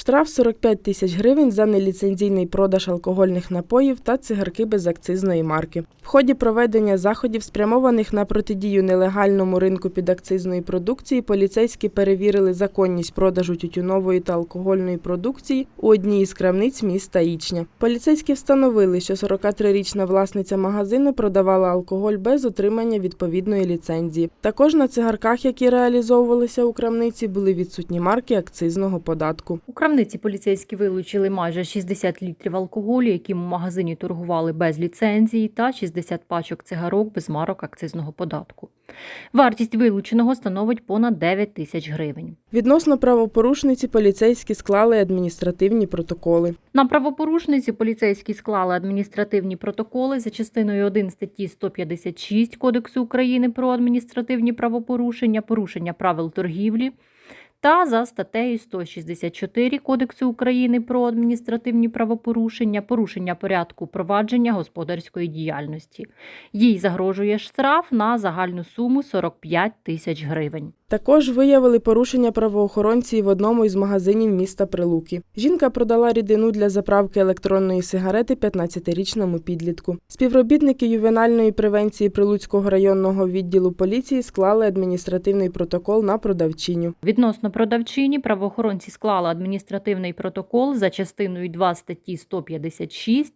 Штраф 45 тисяч гривень за неліцензійний продаж алкогольних напоїв та цигарки безакцизної марки. В ході проведення заходів, спрямованих на протидію нелегальному ринку підакцизної продукції, поліцейські перевірили законність продажу тютюнової та алкогольної продукції у одній із крамниць міста Ічня. Поліцейські встановили, що 43-річна власниця магазину продавала алкоголь без отримання відповідної ліцензії. Також на цигарках, які реалізовувалися у крамниці, були відсутні марки акцизного податку. Крамниці поліцейські вилучили майже 60 літрів алкоголю, яким у магазині торгували без ліцензії, та 60 пачок цигарок без марок акцизного податку. Вартість вилученого становить понад 9 тисяч гривень. Відносно правопорушниці поліцейські склали адміністративні протоколи. На правопорушниці поліцейські склали адміністративні протоколи за частиною 1 статті 156 Кодексу України про адміністративні правопорушення, порушення правил торгівлі та за статтею 164 Кодексу України про адміністративні правопорушення, порушення порядку провадження господарської діяльності. Їй загрожує штраф на загальну суму 45 тисяч гривень. Також виявили порушення правоохоронці в одному із магазинів міста Прилуки. Жінка продала рідину для заправки електронної сигарети 15-річному підлітку. Співробітники ювенальної превенції Прилуцького районного відділу поліції склали адміністративний протокол на продавчиню. Відносно продавчині правоохоронці склали адміністративний протокол за частиною 2 статті 156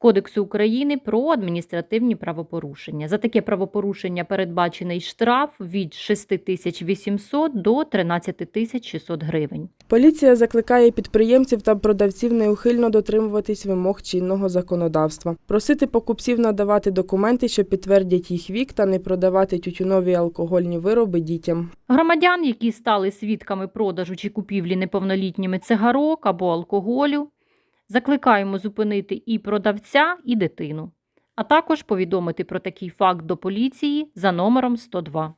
Кодексу України про адміністративні правопорушення. За таке правопорушення передбачений штраф від 6800 до 13600 гривень. Поліція закликає підприємців та продавців неухильно дотримуватись вимог чинного законодавства, просити покупців надавати документи, що підтвердять їх вік, та не продавати тютюнові алкогольні вироби дітям. Громадян, які стали свідками продажу чи купівлі неповнолітніми цигарок або алкоголю, закликаємо зупинити і продавця, і дитину, а також повідомити про такий факт до поліції за номером 102.